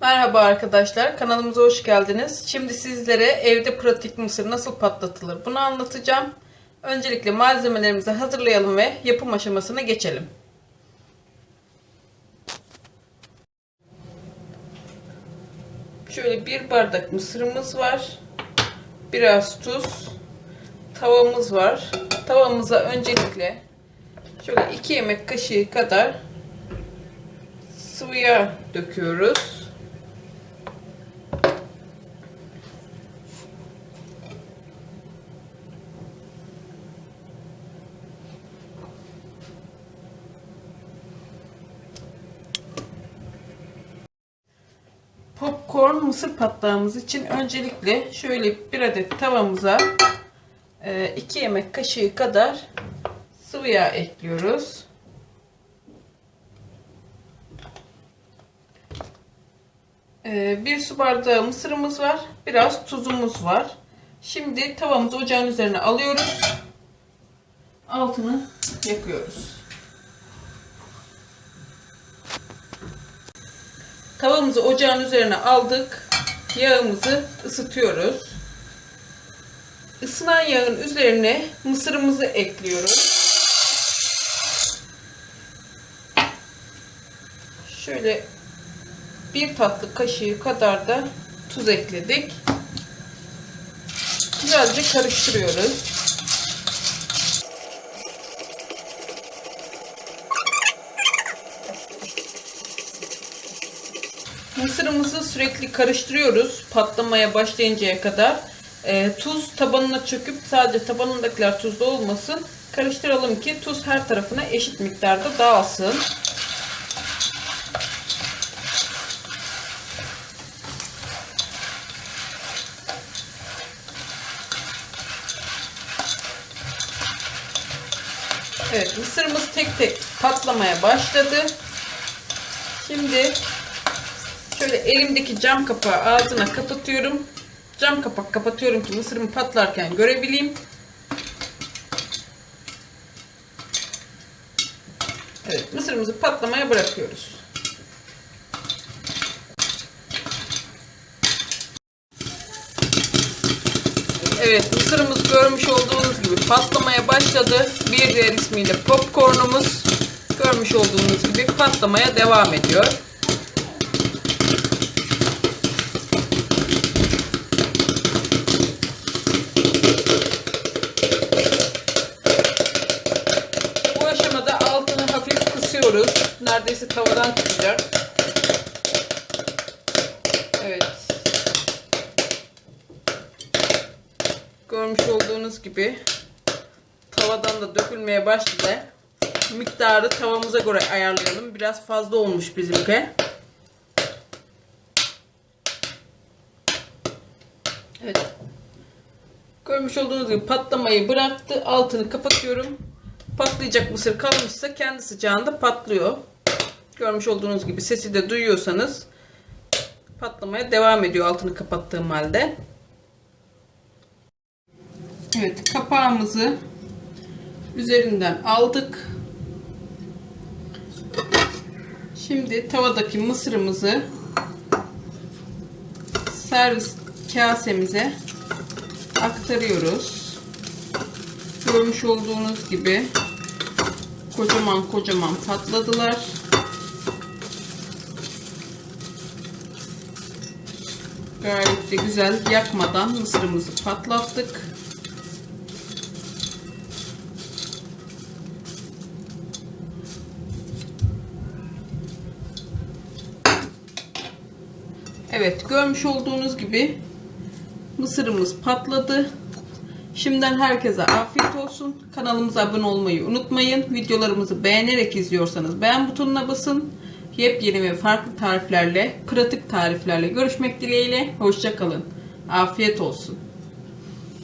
Merhaba arkadaşlar, kanalımıza hoş geldiniz. Şimdi sizlere evde pratik mısır nasıl patlatılır bunu anlatacağım. Öncelikle malzemelerimizi hazırlayalım ve yapım aşamasına geçelim. Şöyle bir bardak mısırımız var. Biraz tuz. Tavamız var. Tavamıza öncelikle şöyle 2 yemek kaşığı kadar sıvı yağ döküyoruz. Popcorn mısır patlağımız için öncelikle şöyle bir adet tavamıza 2 yemek kaşığı kadar sıvı yağ ekliyoruz. Ee, bir su bardağı mısırımız var. Biraz tuzumuz var. Şimdi tavamızı ocağın üzerine alıyoruz. Altını yakıyoruz. Tavamızı ocağın üzerine aldık. Yağımızı ısıtıyoruz. Isınan yağın üzerine mısırımızı ekliyoruz. Şöyle bir tatlı kaşığı kadar da tuz ekledik. Birazcık karıştırıyoruz. Mısırımızı sürekli karıştırıyoruz patlamaya başlayıncaya kadar. E, tuz tabanına çöküp sadece tabanındakiler tuzlu olmasın. Karıştıralım ki tuz her tarafına eşit miktarda dağılsın. Evet mısırımız tek tek patlamaya başladı. Şimdi şöyle elimdeki cam kapağı ağzına kapatıyorum. Cam kapak kapatıyorum ki mısırımı patlarken görebileyim. Evet mısırımızı patlamaya bırakıyoruz. Evet mısırımız görmüş olduğunuz gibi patlamaya başladı. Bir diğer ismiyle popcornumuz görmüş olduğunuz gibi patlamaya devam ediyor. Kısıyoruz. Neredeyse tavadan çıkacak. Evet. Görmüş olduğunuz gibi tavadan da dökülmeye başladı. Miktarı tavamıza göre ayarlayalım. Biraz fazla olmuş bizimki. Evet. Görmüş olduğunuz gibi patlamayı bıraktı. Altını kapatıyorum. Patlayacak mısır kalmışsa kendi sıcağında patlıyor. Görmüş olduğunuz gibi sesi de duyuyorsanız patlamaya devam ediyor altını kapattığım halde. Evet kapağımızı üzerinden aldık. Şimdi tavadaki mısırımızı servis kasemize aktarıyoruz. Görmüş olduğunuz gibi kocaman kocaman patladılar. Gayet de güzel yakmadan mısırımızı patlattık. Evet görmüş olduğunuz gibi mısırımız patladı. Şimdiden herkese afiyet olsun. Kanalımıza abone olmayı unutmayın. Videolarımızı beğenerek izliyorsanız beğen butonuna basın. Yepyeni ve farklı tariflerle, pratik tariflerle görüşmek dileğiyle. Hoşçakalın. Afiyet olsun.